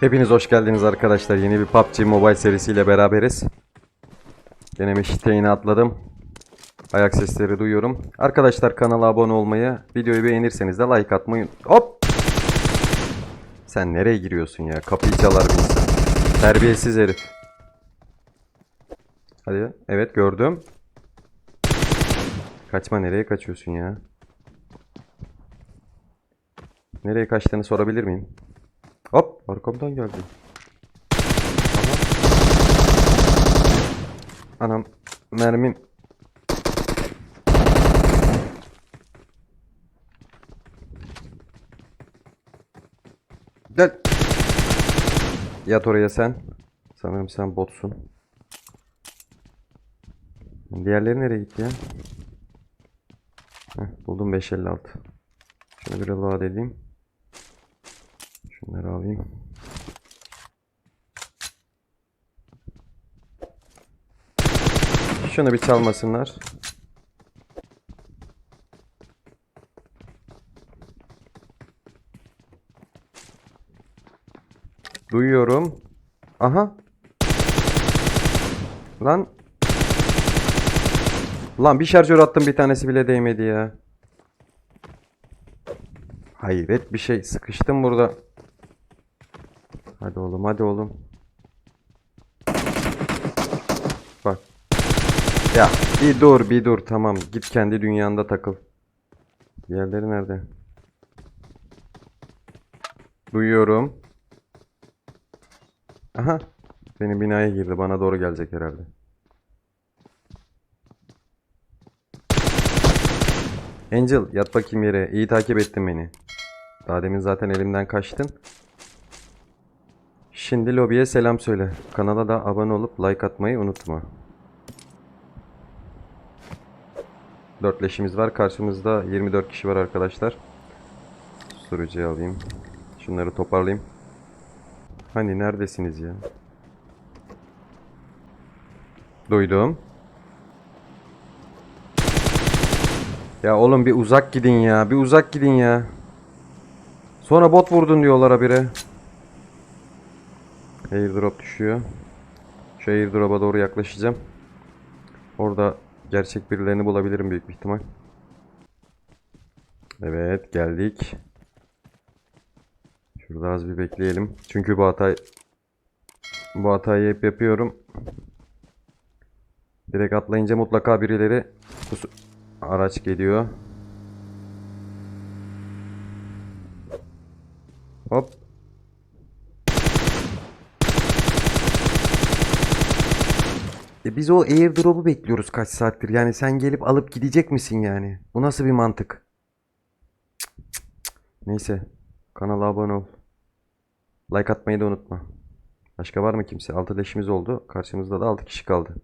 Hepiniz hoş geldiniz arkadaşlar. Yeni bir PUBG Mobile serisiyle beraberiz. Deneme şiteyini atladım. Ayak sesleri duyuyorum. Arkadaşlar kanala abone olmayı, videoyu beğenirseniz de like atmayı... Hop! Sen nereye giriyorsun ya? Kapıyı çalar bir insan. Terbiyesiz herif. Hadi. Evet gördüm. Kaçma nereye kaçıyorsun ya? Nereye kaçtığını sorabilir miyim? Arkamdan geldi. Aha. Anam mermim. Gel. Yat oraya sen. Sanırım sen botsun. Diğerleri nereye gitti ya? Heh, buldum 556. Şunu bir reload edeyim. Şunları alayım. Şunu bir çalmasınlar. Duyuyorum. Aha. Lan. Lan bir şarjör attım bir tanesi bile değmedi ya. Hayret bir şey. Sıkıştım burada. Hadi oğlum hadi oğlum. Ya bir dur bir dur tamam. Git kendi dünyanda takıl. Diğerleri nerede? Duyuyorum. Aha. Benim binaya girdi. Bana doğru gelecek herhalde. Angel yat bakayım yere. İyi takip ettin beni. Daha demin zaten elimden kaçtın. Şimdi lobiye selam söyle. Kanala da abone olup like atmayı unutma. Dörtleşimiz var. Karşımızda 24 kişi var arkadaşlar. Susturucuyu alayım. Şunları toparlayayım. Hani neredesiniz ya? Duydum. Ya oğlum bir uzak gidin ya. Bir uzak gidin ya. Sonra bot vurdun diyorlar habire. Airdrop düşüyor. Şu airdrop'a doğru yaklaşacağım. Orada gerçek birilerini bulabilirim büyük bir ihtimal. Evet geldik. Şurada az bir bekleyelim. Çünkü bu hatayı bu hatayı hep yapıyorum. Direkt atlayınca mutlaka birileri araç geliyor. Hop. E biz o airdrop'u bekliyoruz kaç saattir. Yani sen gelip alıp gidecek misin yani? Bu nasıl bir mantık? Neyse. Kanala abone ol. Like atmayı da unutma. Başka var mı kimse? 6 leşimiz oldu. Karşımızda da 6 kişi kaldı.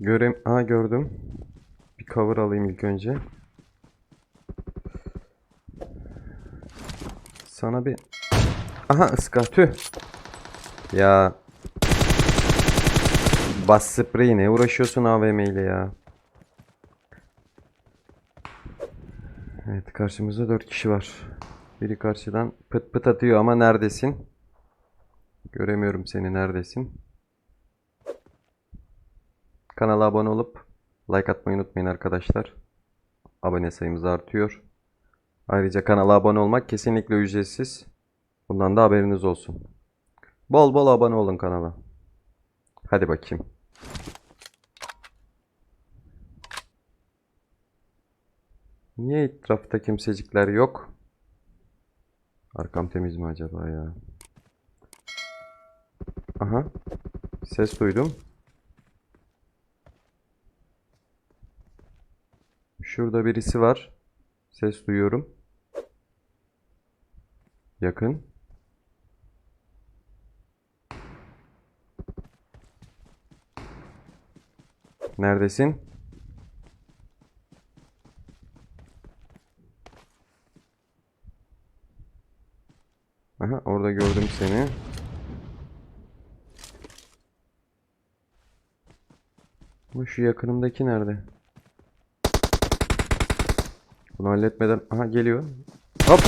Görem ha gördüm. Bir cover alayım ilk önce. Sana bir Aha ıska tüh. Ya. Bas sprey ne uğraşıyorsun AVM ile ya. Evet karşımızda 4 kişi var. Biri karşıdan pıt pıt atıyor ama neredesin? Göremiyorum seni neredesin? Kanala abone olup like atmayı unutmayın arkadaşlar. Abone sayımız artıyor. Ayrıca kanala abone olmak kesinlikle ücretsiz. Bundan da haberiniz olsun. Bol bol abone olun kanala. Hadi bakayım. Niye etrafta kimsecikler yok? Arkam temiz mi acaba ya? Aha. Ses duydum. Şurada birisi var. Ses duyuyorum. Yakın. Neredesin? Aha orada gördüm seni. Bu şu yakınımdaki nerede? Bunu halletmeden... Aha geliyor. Hop.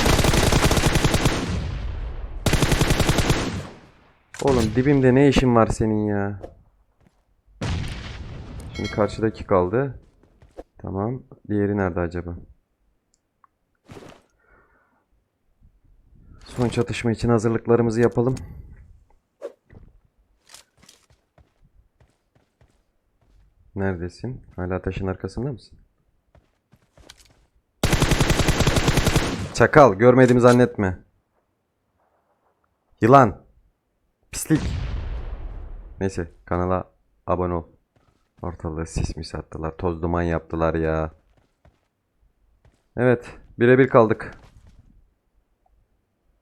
Oğlum dibimde ne işin var senin ya? Şimdi karşıdaki kaldı. Tamam. Diğeri nerede acaba? Son çatışma için hazırlıklarımızı yapalım. Neredesin? Hala taşın arkasında mısın? Çakal, görmediğimi zannetme. Yılan. Pislik. Neyse, kanala abone ol. Ortalığı sis mis attılar. Toz duman yaptılar ya. Evet, birebir kaldık.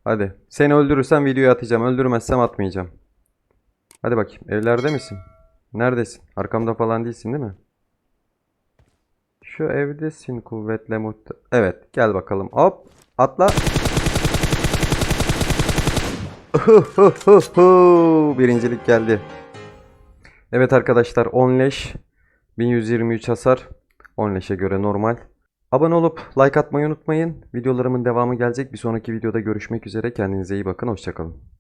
Hadi. Seni öldürürsem videoyu atacağım. Öldürmezsem atmayacağım. Hadi bakayım. Evlerde misin? Neredesin? Arkamda falan değilsin değil mi? Şu evdesin kuvvetle mut. Evet, gel bakalım. Hop, atla. Birincilik geldi. Evet arkadaşlar 10 leş 1123 hasar 10 leşe göre normal. Abone olup like atmayı unutmayın. Videolarımın devamı gelecek. Bir sonraki videoda görüşmek üzere. Kendinize iyi bakın. Hoşçakalın.